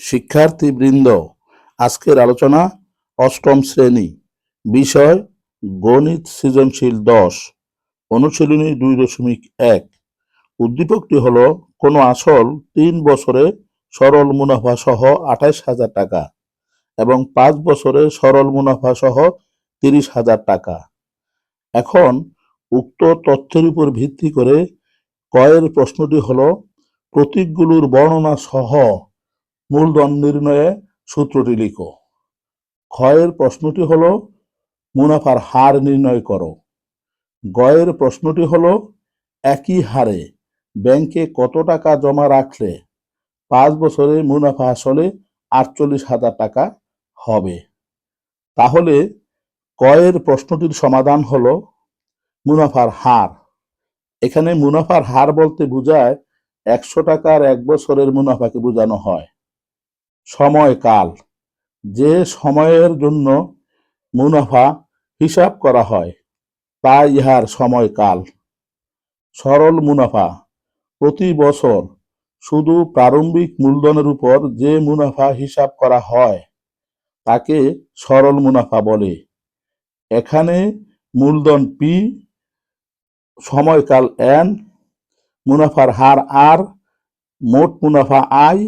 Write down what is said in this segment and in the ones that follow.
শিক্ষার্থীবৃন্দ, আজকের আলোচনা অষ্টম শ্রেণি, বিষয় গণিত সৃজনশীল দশ, অনুশীলনী দুই দশমিক এক। উদ্দীপকটি হল, কোনো আসল তিন বছরে সরল মুনাফা সহ আঠাইশ হাজার টাকা এবং পাঁচ বছরে সরল মুনাফা সহ তিরিশ হাজার টাকা। এখন উক্ত তথ্যের উপর ভিত্তি করে কয়ের প্রশ্নটি হল, প্রতীকগুলোর বর্ণনা সহ মূলধন নির্ণয়ে সূত্রটি লিখো। ক্ষয়ের প্রশ্নটি হল, মুনাফার হার নির্ণয় করো। গয়ের প্রশ্নটি হল, একই হারে ব্যাংকে কত টাকা জমা রাখলে পাঁচ বছরে মুনাফা আসলে আটচল্লিশ হাজার টাকা হবে? তাহলে কয়ের প্রশ্নটির সমাধান হল, মুনাফার হার। এখানে মুনাফার হার বলতে বোঝায় একশো টাকার এক বছরের মুনাফাকে বোঝানো হয়। সময়কাল। যে সময়ের জন্য মুনাফা হিসাব করা হয়, তা ইহার সময়কাল। সরল মুনাফা, প্রতি বছর শুধু প্রারম্ভিক মূলধনের উপর যে মুনাফা হিসাব করা হয়, তাকে সরল মুনাফা বলে। এখানে মূলধন পি সময়কাল এন মুনাফার হার আর মোট মুনাফা আই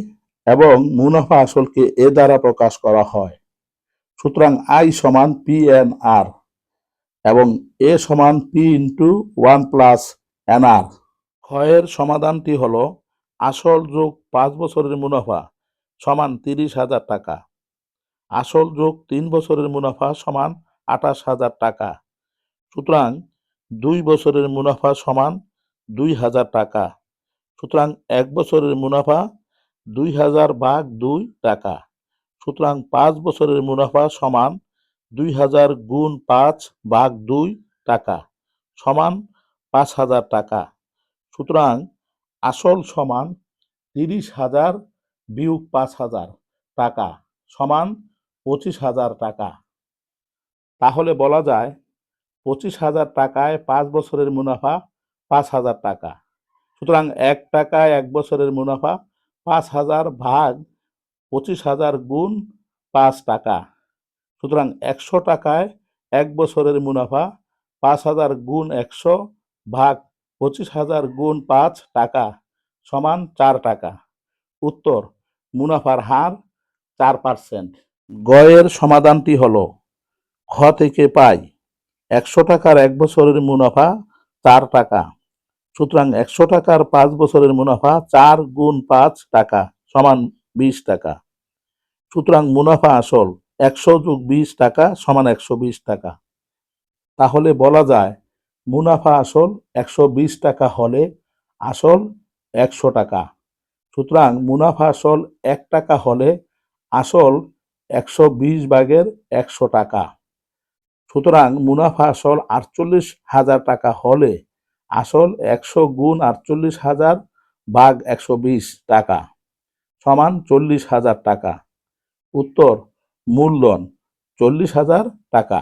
এবং মুনাফা আসলকে এ দ্বারা প্রকাশ করা হয়। সুতরাং আই সমান পি এন আর এবং এ সমান P into one plus n r ক্ষয়ের সমাধানটি হল আসল যোগ পাঁচ বছরের মুনাফা সমান তিরিশ হাজার টাকা। আসল যোগ তিন বছরের মুনাফা সমান আঠাশ হাজার টাকা। সুতরাং দুই বছরের মুনাফা সমান দুই হাজার টাকা। সুতরাং এক বছরের মুনাফা দুই হাজার ভাগ দুই টাকা। সুতরাং পাঁচ বছরের মুনাফা সমান দুই হাজার গুণ পাঁচ ভাগ দুই টাকা, সমান পাঁচ হাজার টাকা। সুতরাং আসল সমান তিরিশ হাজার বিয়োগ পাঁচ হাজার টাকা, সমান পঁচিশ হাজার টাকা। তাহলে বলা যায় পঁচিশ হাজার টাকায় পাঁচ বছরের মুনাফা পাঁচ হাজার টাকা। সুতরাং এক টাকায় এক বছরের মুনাফা পাঁচ হাজার ভাগ পঁচিশ হাজার গুণ পাঁচ টাকা। সুতরাং একশো টাকায় এক বছরের মুনাফা পাঁচ হাজার গুণ একশো ভাগ পঁচিশ হাজার গুণ পাঁচ টাকা সমান চার টাকা। উত্তর, মুনাফার হার চার পার্সেন্ট। গয়ের সমাধানটি হল, খ থেকে পাই, একশো টাকার এক বছরের মুনাফা চার টাকা। সুতরাং একশো টাকার পাঁচ বছরের মুনাফা চার গুণ পাঁচ টাকা সমান বিশ টাকা। সুতরাং মুনাফা আসল একশো যোগ বিশ টাকা সমান একশো বিশ টাকা। তাহলে বলা যায় মুনাফা আসল একশো বিশ টাকা হলে আসল একশো টাকা। সুতরাং মুনাফা আসল এক টাকা হলে আসল একশো বিশ ভাগের একশো টাকা। সুতরাং মুনাফা আসল আটচল্লিশ হাজার টাকা হলে আসল একশো গুণ আটচল্লিশ হাজার বাঘ একশো বিশ টাকা সমান চল্লিশ হাজার টাকা। উত্তর, মূলধন চল্লিশ হাজার টাকা।